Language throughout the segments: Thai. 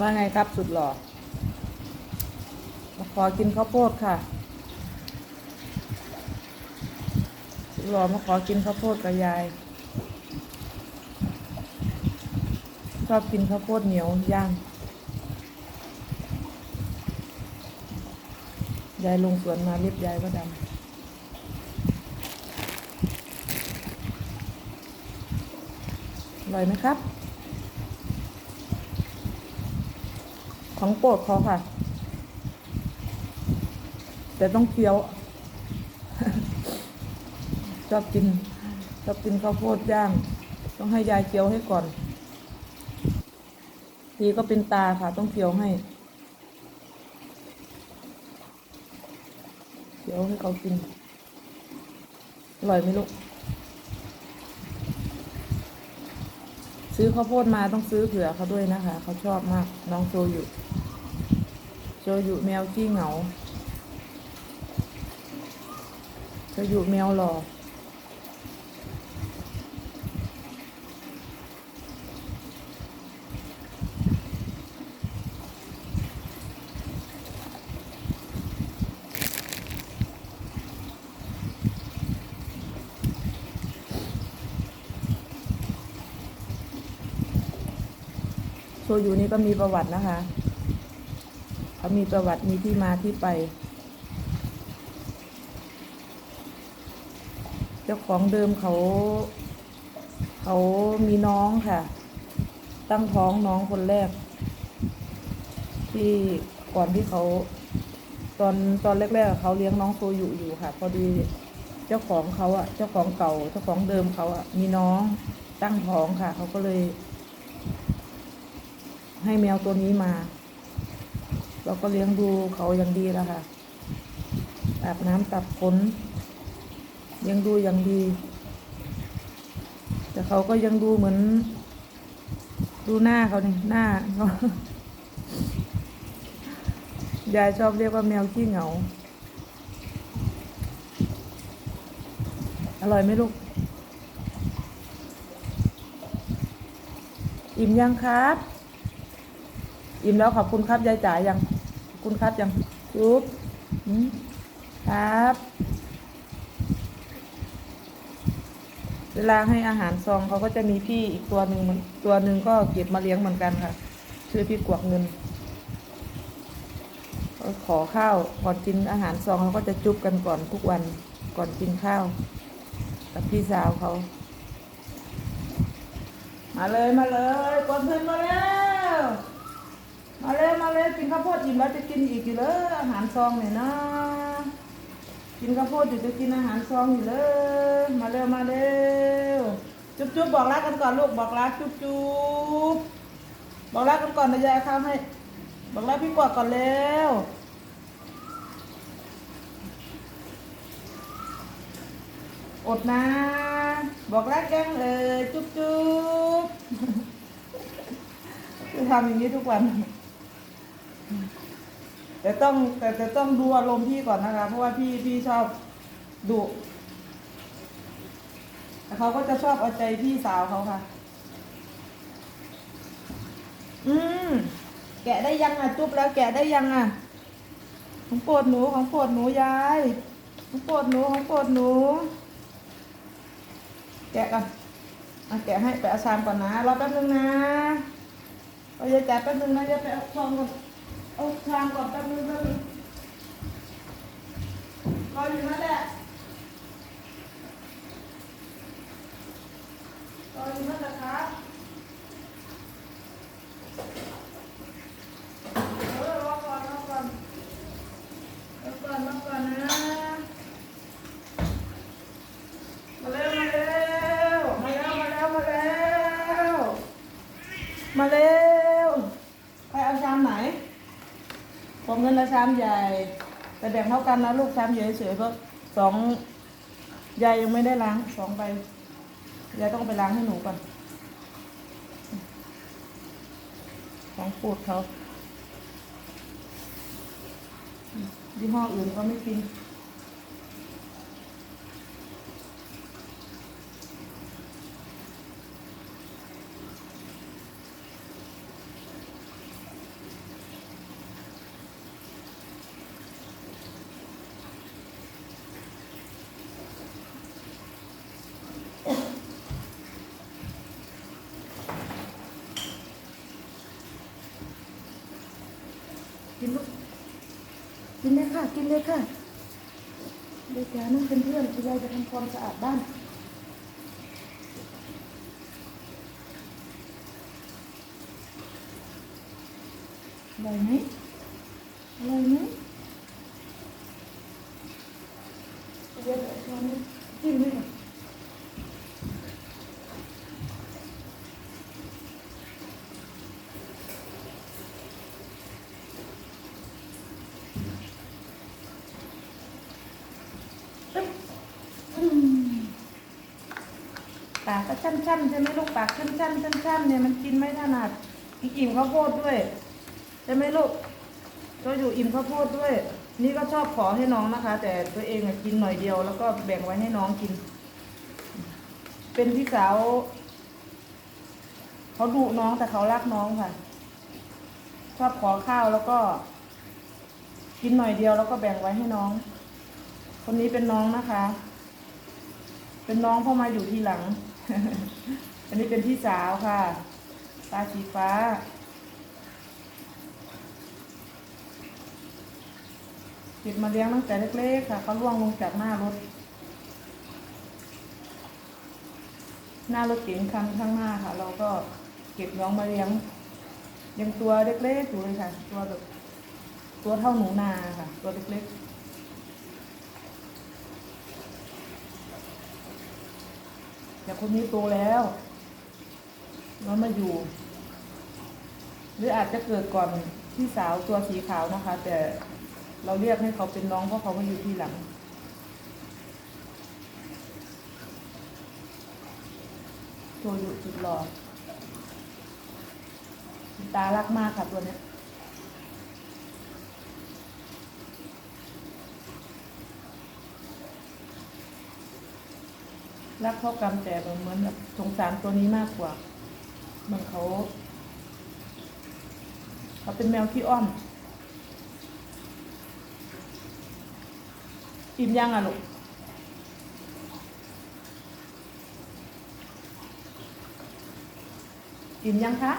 ว่าไงครับสุดหล่อมาขอกินข้าวโพดค่ะ สุดหล่อมาขอกินข้าวโพดกับยาย ชอบกินข้าวโพดเหนียวย่างยายลงสวนมาเรียบยายก็ดำอร่อยไหมครับ ของโปรดเขาค่ะ แต่ต้องเคี้ยว ชอบกินชอบกินข้าวโพดย่าง ต้องให้ยายเคี้ยวให้ก่อน ทีก็เป็นตาค่ะ ต้องเคี้ยวให้เคี้ยวให้เขากินอร่อยไหมลูก ซื้อข้าวโพดมาต้องซื้อเผื่อเขาด้วยนะคะ เขาชอบมาก น้องโชยุโชยุแมวขี้เหงาโชยุแมวหล่อก ชยุนี่ก็มีประวัตินะคะเขามีประวัติมีที่มาที่ไป เจ้าของเดิมเขาเขามีน้องค่ะ ตั้งท้องน้องคนแรก ที่ก่อนที่เขาตอนตอนแรกๆเขาเลี้ยงน้องโซยุอยู่ค่ะ พอดีเจ้าของเขาอะเจ้าของเก่า เจ้าของเดิมเขาอะมีน้องตั้งท้องค่ะ เขาก็เลย ให้แมวตัวนี้มา เราก็เลี้ยงดูเขาอย่างดีแล้วค่ะอาบน้ำตัดขนเลี้ยงดูอย่างดี แต่เขาก็ยังดูเหมือน ดูหน้าเขานี่หน้าเขายายชอบเรียกว่าแมวขี้เหงา อร่อยไหมลูก อิ่มยังครับ อิ่มแล้วขอบคุณครับยายจ๋ายังขอบคุณครับยังจุ๊บหืมครับ เวลาให้อาหารซองเขาก็จะมีพี่อีกตัวหนึ่งตัวหนึ่งก็เก็บมาเลี้ยงเหมือนกันค่ะ ชื่อพี่กวกเงินขอข้าวก่อนกินอาหารซองเขาก็จะจุ๊บกันก่อนทุกวันก่อนกินข้าว กับพี่สาวเขามาเลยมาเลยกวนเพื่อนมาแล้ว มาเลยมาเลยกินข้าวโพดอิ่มแล้วจะกินอีกอยู่เลยอาหารซองเนี่ยนะกินข้าวโพดอยู่จะกินอาหารซองอยู่เลยมาเร็วมาเร็วจุ๊บจุ๊บบอกรักกันก่อนลูกบอกรักจุ๊บจุ๊บบอกรักกันก่อนนะยายข้าวให้ บอกรักพี่กวาดก่อนเร็วอดนะบอกรักยังเออจุ๊บจุ๊บจะทำอย่างนี้ทุกวัน แต่ต้องแต่แต่ต้องดูอารมณ์พี่ก่อนนะคะ เพราะว่าพี่พี่ชอบดุแต่เขาก็จะชอบเอาใจพี่สาวเขาค่ะ อืม แกะได้ยังอะจุ๊บแล้วแกะได้ยังอะ ของโปรดหนูของโปรดหนูยายของโปรดหนูของโปรดหนู แกะกันอะแกะให้ไปเอาชามก่อนนะรอแป๊บนึงนะเอายายจ๋าแป๊บนึงนะยายไปเอาชามก่อนเอาชามก่อนแป๊บนึงแป๊บนึงรออยู่นั่นแหละรออยู่นั่นแหละครับเออรอก่อนรอก่อนรอก่อนรอก่อนนะมาเร็วมาเร็วมาแล้วมาแล้วมาแล้วมาเร็วใครเอาชามไหน ผมเงินละชามใหญ่แต่แบ่งเท่ากันนะลูกชามใหญ่เฉยๆเพราะสองยายยังไม่ได้ล้างสองใบยายต้องไปล้างให้หนูก่อนของปูดเขายี่ห้ออื่นก็ไม่กิน นลูกกินเลยค่ะ กินเลยค่ะเด็กแกนั่งเป็นเพื่อนคุณยายจะทำความสะอาดบ้านอร่อยไหมอร่อยไหมเดี๋ยวเอาช้อนนี้จิ้มด้วยค่ะอึ๊บอืม ปากก็ชั่นๆใช่ไหมลูกปากชั่นๆชั่นๆเนี่ยมันกินไม่ถนัดอีกอิ่มข้าวโพดด้วยใช่ไหมลูกก็อยู่อิ่มข้าวโพดด้วย นี่ก็ชอบขอให้น้องนะคะ แต่ตัวเองอะกินหน่อยเดียว แล้วก็แบ่งไว้ให้น้องกิน เป็นพี่สาวเขาดุน้องแต่เขารักน้องค่ะ ชอบขอข้าวแล้วก็ กินหน่อยเดียวแล้วก็แบ่งไว้ให้น้อง คนนี้เป็นน้องนะคะ เป็นน้องเพอมาอยู่ทีหลัง อันนี้เป็นพี่สาวค่ะ ตาสีฟ้าเก็บมาเลี้ยงตั้งแต่เล็กๆค่ะเขาล่วงลงจากหน้ารถ หน้ารถเก๋งคันข้างหน้าค่ะ เราก็เก็บน้องมาเลี้ยงยังตัวเล็กๆอยู่เลยค่ะ ตัวแบบตัวเท่าหนูนาค่ะ ตัวเล็กๆ แต่คนนี้โตแล้วน้องมาอยู่ หรืออาจจะเกิดก่อนพี่สาวตัวสีขาวนะคะ แต่เราเรียกให้เขาเป็นน้องเพราะเขามาอยู่ที่หลังโชยุสุดหล่อตารักมากค่ะตัวนี้ รักเท่ากรรมแต่เหมือนแบบสงสารตัวนี้มากกว่าเหมันเขา เขาเป็นแมวขี้อ้อน อิ่มยังอะลูกอิ่มยังคะ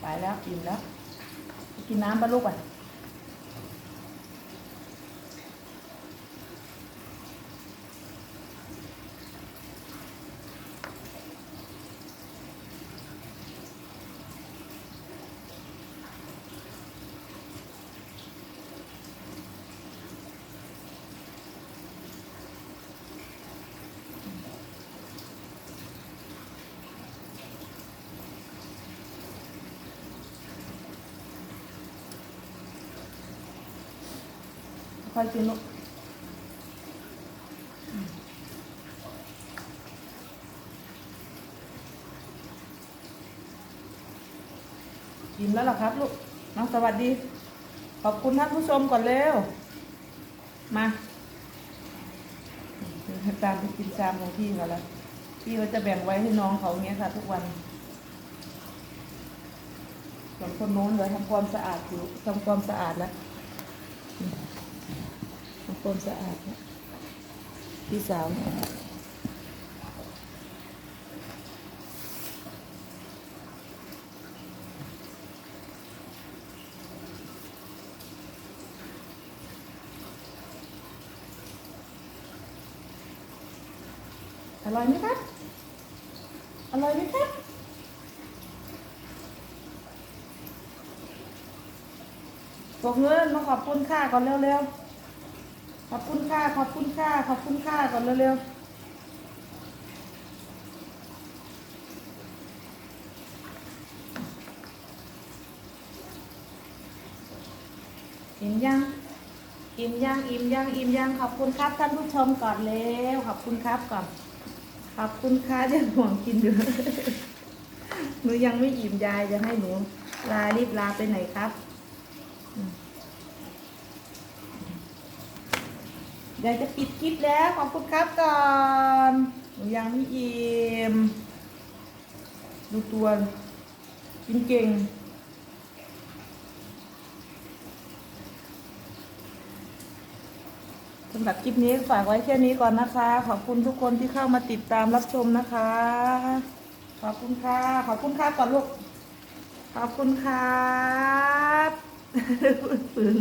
ไปแล้ว อิ่มแล้ว กินน้ำปะลูกอะ ค่อยกินลูกอืมแล้วหรอครับลูกน้องสวัสดี ขอบคุณท่านผู้ชมก่อนเร็ว มาตามไปกินชามของพี่เขาแล้ว พี่เขาจะแบ่งไว้ให้น้องเขาเงี้ยค่ะ ทุกวันส่วนคนโน้นเลยทำความสะอาดอยู่ทำความสะอาดแล้ว ความสะอาดพี่สาวอร่อยไหมครับ อร่อยไหมครับ บอกเงินมาขอบคุณค่าก่อนเร็วๆ ขอบคุณค่าขอบคุณค่าขอบคุณค่าก่อนเร็วๆอิ่มยัง อิ่มยัง อิ่มยัง อิ่มยัง ขอบคุณครับท่านผู้ชมก่อนเร็วขอบคุณครับก่อน ขอบคุณค่ะยังห่วงกินอยู่หนูยังไม่อิ่มยายจะให้หนูลารีบลาไปไหนครับ เดี๋ยวจะปิดคลิปแล้ว ขอบคุณครับก่อนหนูยังไม่อิ่มดูตัวกินเก่งสำหรับคลิปนี้ฝากไว้แค่นี้ก่อนนะคะ ขอบคุณทุกคนที่เข้ามาติดตามรับชมนะคะ ขอบคุณค่ะ ขอบคุณค่ะก่อนลูก ขอบคุณครับฝืน